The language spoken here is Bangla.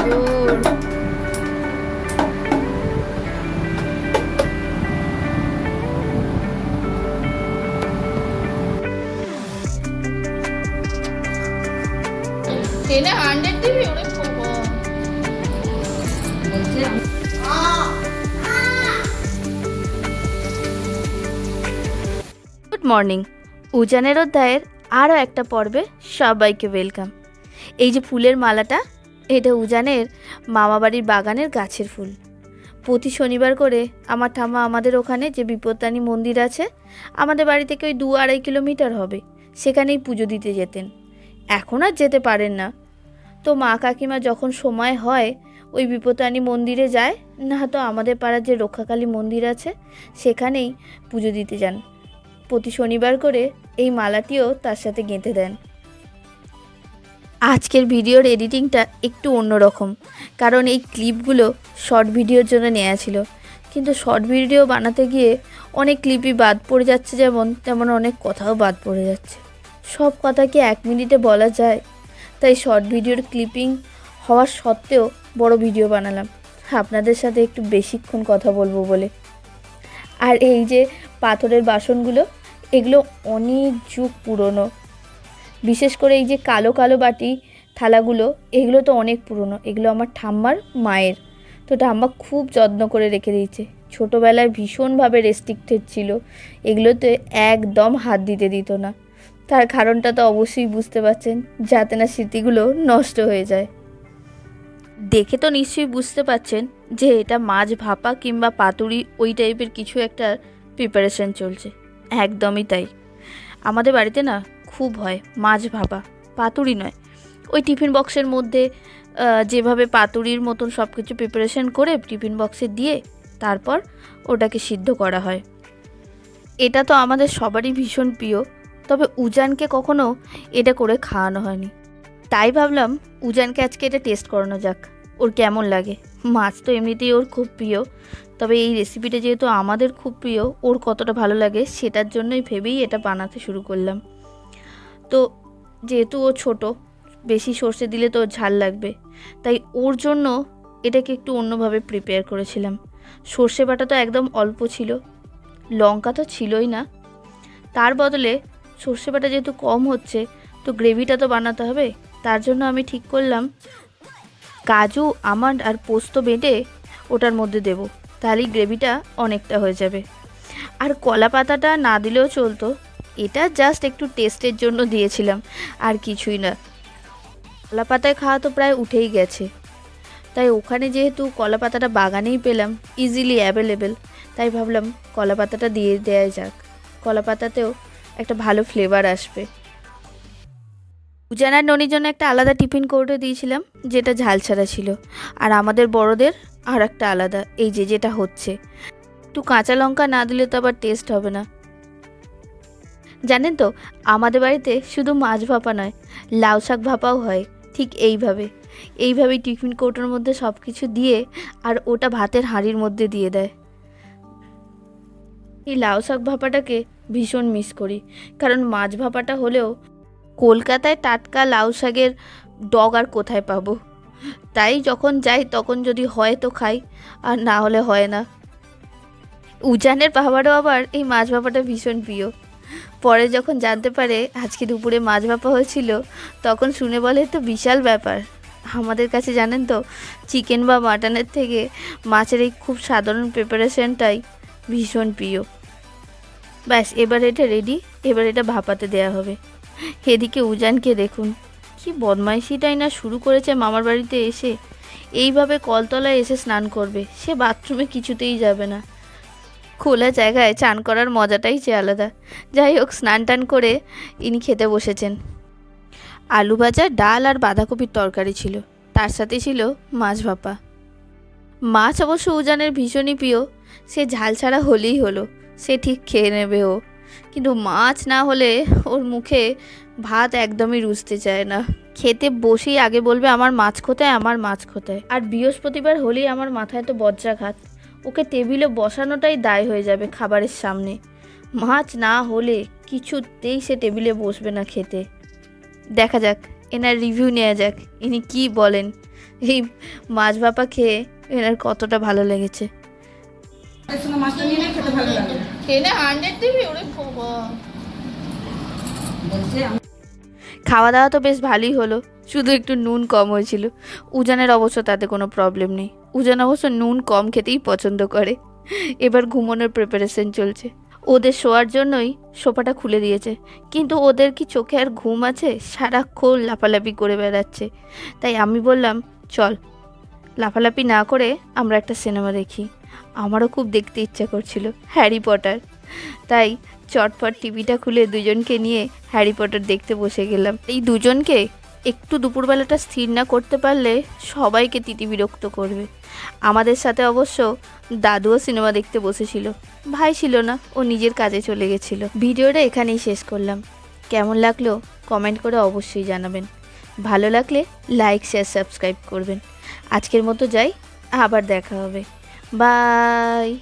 সুন্দর টেনে হান্ড্রেড দিবি ওরে গুড মর্নিং। উজানের অধ্যায়ের আরও একটা পর্বে সবাইকে ওয়েলকাম। এই যে ফুলের মালাটা এটা উজানের মামাবাড়ির বাগানের গাছের ফুল। প্রতি শনিবার করে আমার ঠাম্মা আমাদের ওখানে যে বিপত্তানি মন্দির আছে, আমাদের বাড়ি থেকে ওই দু আড়াই কিলোমিটার হবে? সেখানেই পুজো দিতে যেতেন। এখন আর যেতে পারেন না। তো মা কাকিমা যখন সময় হয় ওই বিপত্তানি মন্দিরে যায়, না তো আমাদের পাড়ার যে রক্ষাকালী মন্দির আছে, সেখানেই পুজো দিতে যান। প্রতি শনিবার করে এই মালাটিও তার সাথে গেঁথে দেন। আজকের ভিডিওর এডিটিংটা একটু অন্যরকম, কারণ এই ক্লিপগুলো শর্ট ভিডিওর জন্য নেওয়া ছিল। কিন্তু শর্ট ভিডিও বানাতে গিয়ে অনেক ক্লিপই বাদ পড়ে যাচ্ছে যেমন, তেমন অনেক কথাও বাদ পড়ে যাচ্ছে। সব কথা কি এক মিনিটে বলা যায়? তাই শর্ট ভিডিওর ক্লিপিং হওয়ার সত্ত্বেও বড় ভিডিও বানালাম। আপনাদের সাথে একটু বেশিক্ষণ কথা বলব বলে। আর এই যে পাথরের বাসনগুলো, এগুলো অনেক যুগ পুরনো। বিশেষ করে এই যে কালো কালো বাটি থালাগুলো, এগুলো তো অনেক পুরনো। এগুলো আমার ঠাম্মার মায়ের। তো ঠাম্মা খুব যত্ন করে রেখে দিয়েছে। ছোটোবেলায় ভীষণভাবে রেস্ট্রিক্টেড ছিল। এগুলোতে একদম হাত দিতে দিত না। তার কারণটা তো অবশ্যই বুঝতে পারছেন, যাতে না স্মৃতিগুলো নষ্ট হয়ে যায়। দেখে তো নিশ্চয়ই বুঝতে পারছেন যে এটা মাছ ভাপা কিংবা পাতুরি, ওই টাইপের কিছু একটা প্রিপারেশন চলছে। একদমই তাই। আমাদের বাড়িতে না খুব হয়, মাছ ভাপা, পাতুরি নয়। ওই টিফিন বক্সের মধ্যে যেভাবে পাতুরির মতন সব কিছু প্রিপারেশন করে টিফিন বক্সে দিয়ে তারপর ওটাকে সিদ্ধ করা হয়। এটা তো আমাদের সবারই ভীষণ প্রিয়, তবে উজানকে কখনো এটা করে খাওয়ানো হয়নি। তাই ভাবলাম উজানকে আজকে এটা টেস্ট করানো যাক, ওর কেমন লাগে। মাছ তো এমনিতেই ওর খুব প্রিয়, তবে এই রেসিপিটা যেহেতু আমাদের খুব প্রিয়, ওর কতটা ভালো লাগে সেটার জন্যই ভেবেই এটা বানাতে শুরু করলাম। তো যেহেতু ও ছোট, বেশি সর্ষে দিলে তো ঝাল লাগবে। তাই ওর জন্য এটাকে একটু অন্যভাবে প্রিপেয়ার করেছিলাম। সর্ষে বাটা তো একদম অল্প ছিল, লঙ্কা তো ছিলই না। তার বদলে সর্ষে বাটা যেহেতু কম হচ্ছে, তো গ্রেভিটা তো বানাতে হবে, তার জন্য আমি ঠিক করলাম কাজু, আমন্ড আর পোস্ত বেটে ওটার মধ্যে দেব, তাহলেই গ্রেভিটা অনেকটা হয়ে যাবে। আর কলা পাতাটা না দিলেও চলতো এটা জাস্ট একটু টেস্টের জন্য দিয়েছিলাম, আর কিছুই না। কলা পাতায় খাওয়া তো প্রায় উঠেই গেছে। তাই ওখানে যেহেতু কলা পাতাটা বাগানেই পেলাম ইজিলি অ্যাভেলেবেল তাই ভাবলাম কলা পাতাটা দিয়ে দেওয়া যাক। কলা পাতাতেও একটা ভালো ফ্লেভার আসবে। উজানার ননির জন্য একটা আলাদা টিফিন করে দিয়েছিলাম, যেটা ঝাল ছাড়া ছিল। আর আমাদের বড়দের আর একটা আলাদা, এই যে যেটা হচ্ছে। একটু কাঁচা লঙ্কা না দিলে তো আবার টেস্ট হবে না। জানেন তো, আমাদের বাড়িতে শুধু মাছ ভাপা নয়, লাউ শাক ভাপাও হয়, ঠিক এইভাবে। এইভাবেই টিফিন কৌটোর মধ্যে সব কিছু দিয়ে আর ওটা ভাতের হাঁড়ির মধ্যে দিয়ে দেয়। এই লাউ শাক ভাপাটাকে ভীষণ মিস করি, কারণ মাছ ভাপাটা হলেও কলকাতায় টাটকা লাউ শাকের ডগ আর কোথায় পাবো? তাই যখন যাই তখন যদি হয় তো খাই, আর না হলে হয় না। উজানের বাবারও আবার এই মাছ ভাপাটা ভীষণ প্রিয়। পরে যখন জানতে পারে আজকে দুপুরে মাছ ভাপা হয়েছিল, তখন শুনে বলে তো বিশাল ব্যাপার। আমাদের কাছে জানেন তো, চিকেন বা মাটনের থেকে মাছের এই খুব সাধারণ প্রিপারেশনটাই ভীষণ প্রিয়। ব্যাস, এবার এটা রেডি এবার এটা ভাপাতে দেয়া হবে। এদিকে উজানকে দেখুন, কি বদমাইশিটাই না শুরু করেছে মামার বাড়িতে এসে। এইভাবে কলতলায় এসে স্নান করবে, সে বাথরুমে কিছুতেই যাবে না। খোলা জায়গায় চান করার মজাটাই যে আলাদা। যাই হোক, স্নান টান করে ইনি খেতে বসেছেন। আলু ভাজা, ডাল আর বাঁধাকপির তরকারি ছিল। তার সাথে ছিল মাছ ভাপা। মাছ অবশ্য উজানের ভীষণই প্রিয়। সে ঝাল ছাড়া হলেই হলো। সে ঠিক খেয়ে নেবে ও। কিন্তু মাছ না হলে ওর মুখে ভাত একদমই রুচতে চায় না। খেতে বসেই আগে বলবে, আমার মাছ কোথায়? আমার মাছ কোথায়? আর বৃহস্পতিবার হলেই আমার মাথায় তো বজ্রাঘাত। ওকে টেবিলে বসানোটাই দায় হয়ে যাবে খাবারের সামনে। মাছ না হলে কিছুতেই সে টেবিলে বসবে না খেতে। দেখা যাক এনার রিভিউ নেওয়া যাক ইনি কি বলেন। এই মাছ ভাপা খেয়ে এনার কতটা ভালো লেগেছে। খাওয়া দাওয়া তো বেশ ভালোই হলো। শুধু একটু নুন কম হয়েছিল। উজানের অবশ্য তাতে কোনো প্রবলেম নেই। উজান অবশ্য নুন কম খেতেই পছন্দ করে। এবার ঘুমানোর প্রিপারেশন চলছে। ওদের শোয়ার জন্যই সোফাটা খুলে দিয়েছে। কিন্তু ওদের কি চোখে আর ঘুম আছে? সারাক্ষণ লাফালাফি করে বেড়াচ্ছে। তাই আমি বললাম, চল, লাফালাফি না করে আমরা একটা সিনেমা দেখি। আমারও খুব দেখতে ইচ্ছা করছিল হ্যারি পটার তাই চটপট টিভিটা খুলে দুজনকে নিয়ে হ্যারি পটার দেখতে বসে গেলাম। এই দুজনকে একটু দুপুরবেলাটা স্থির না করতে পারলে সবাইকে তিতি বিরক্ত করবে। আমাদের সাথে অবশ্য দাদুও সিনেমা দেখতে বসেছিল। ভাই ছিল না, ও নিজের কাজে চলে গেছিল। ভিডিওটা এখানেই শেষ করলাম। কেমন লাগল কমেন্ট করে অবশ্যই জানাবেন। ভালো লাগলে লাইক, শেয়ার, সাবস্ক্রাইব করবেন। আজকের মতো যাই, আবার দেখা হবে। বাই!